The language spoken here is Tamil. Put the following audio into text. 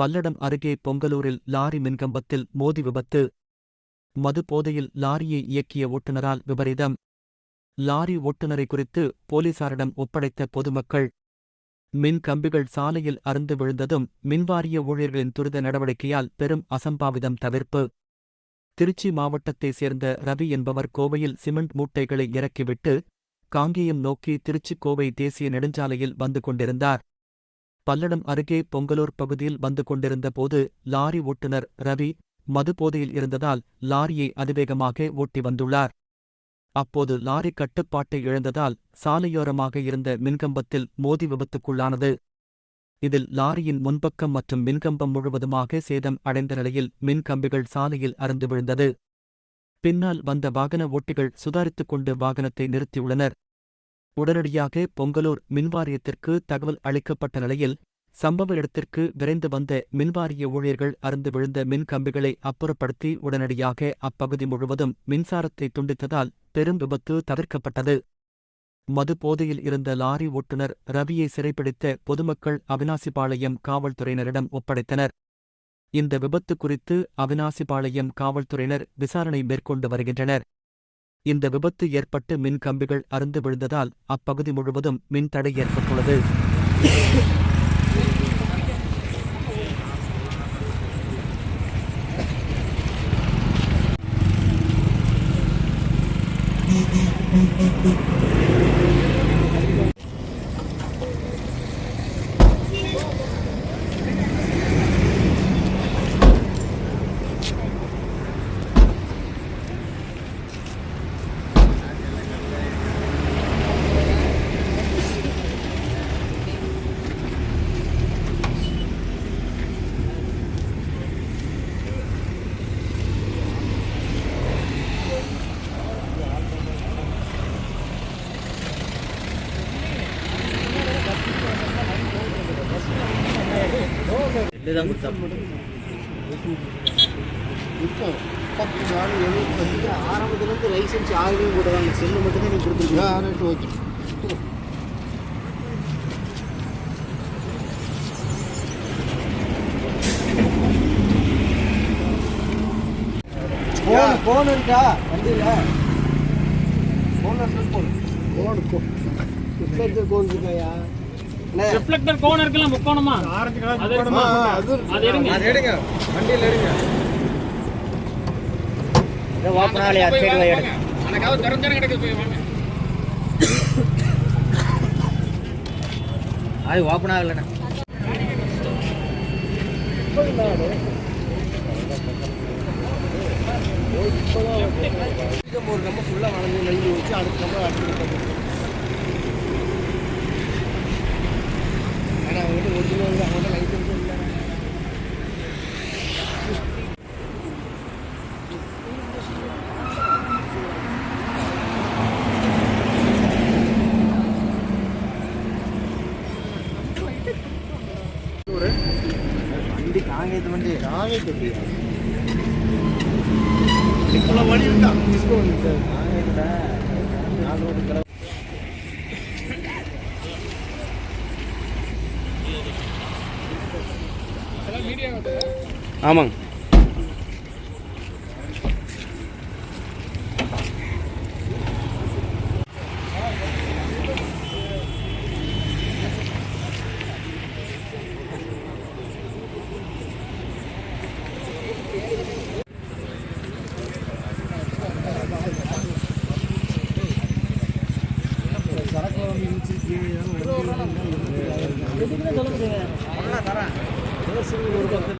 பல்லடம் அருகே பொங்கலூரில் லாரி மின்கம்பத்தில் மோதி விபத்து. மது போதையில் லாரியை இயக்கிய ஓட்டுநரால் விபரீதம். லாரி ஓட்டுநரை குறித்து போலீசாரிடம் ஒப்படைத்த பொதுமக்கள். மின் கம்பிகள் சாலையில் அறுந்து விழுந்ததும் மின்வாரிய ஊழியர்களின் துரித நடவடிக்கையால் பெரும் அசம்பாவிதம் தவிர்ப்பு. திருச்சி மாவட்டத்தைச் சேர்ந்த ரவி என்பவர் கோவையில் சிமெண்ட் மூட்டைகளை இறக்கிவிட்டு காங்கேயம் நோக்கி திருச்சி கோவை தேசிய நெடுஞ்சாலையில் வந்து கொண்டிருந்தார். பல்லடம் அருகே பொங்கலூர் பகுதியில் வந்து கொண்டிருந்த போது லாரி ஓட்டுநர் ரவி மது போதையில் இருந்ததால் லாரியை அதிவேகமாக ஓட்டி வந்துள்ளார். அப்போது லாரி கட்டுப்பாட்டை இழந்ததால் சாலையோரமாக இருந்த மின்கம்பத்தில் மோதி விபத்துக்குள்ளானது. இதில் லாரியின் முன்பக்கம் மற்றும் மின்கம்பம் முழுவதுமாக சேதம் அடைந்த நிலையில் மின்கம்பிகள் சாலையில் அறுந்து விழுந்தது. பின்னால் வந்த வாகன ஓட்டிகள் சுதாரித்துக் கொண்டு வாகனத்தை நிறுத்தியுள்ளனர். உடனடியாக பொங்கலூர் மின்வாரியத்திற்கு தகவல் அளிக்கப்பட்ட நிலையில் சம்பவ இடத்திற்கு விரைந்து வந்த மின்வாரிய ஊழியர்கள் அருந்து விழுந்த மின் கம்பிகளை அப்புறப்படுத்தி உடனடியாக அப்பகுதி முழுவதும் மின்சாரத்தை துண்டித்ததால் பெரும் விபத்து தவிர்க்கப்பட்டது. மது போதையில் இருந்த லாரி ஓட்டுநர் ரவியை சிறைப்பிடித்த பொதுமக்கள் அவினாசிபாளையம் காவல்துறையினரிடம் ஒப்படைத்தனர். இந்த விபத்து குறித்து அவினாசிபாளையம் காவல்துறையினர் விசாரணை மேற்கொண்டு வருகின்றனர். இந்த விபத்து ஏற்பட்டு மின் கம்பிகள் அறுந்து விழுந்ததால் அப்பகுதி முழுவதும் மின் தடை ஏற்பட்டுள்ளது. இப்போ பத்து நாள் எழுபது வந்து ஆரம்பத்துலேருந்து லைசன்ஸ் யாருமே போடுவாங்க செல்லு மட்டும்தான் நீ கொடுத்துருக்கீங்க. ரைட் ஓகே ஃபோன் ஃபோன் இருக்கா? வண்டியில்? ஃபோன் ஃபோன் ஃபோன் ஃபோன் அண்ணே ரிஃப்ளெக்டர் கோன் இருக்குல்ல முக்கோணமா? அது அது எடுங்க. ஓப்பனாலியா சைடு வை எடுங்க. எனக்காவது திறந்தே கிடக்குது போய் வாங்க. அது ஓப்பன் ஆகலண்ணே. ஒரு நம்ம ஃபுல்லாக வளர்ந்து நெஞ்சு வச்சு அடுத்த நம்ம அடுத்து காங்கேயத்து வண்டி காங்கேயத்து வண்டி இவ்வளோ வழி இருக்கா? சார் காங்கேயத்தில் நாலு ரோடு கிளம்ப ஆமாங்க. சொல்ல முடியுங்க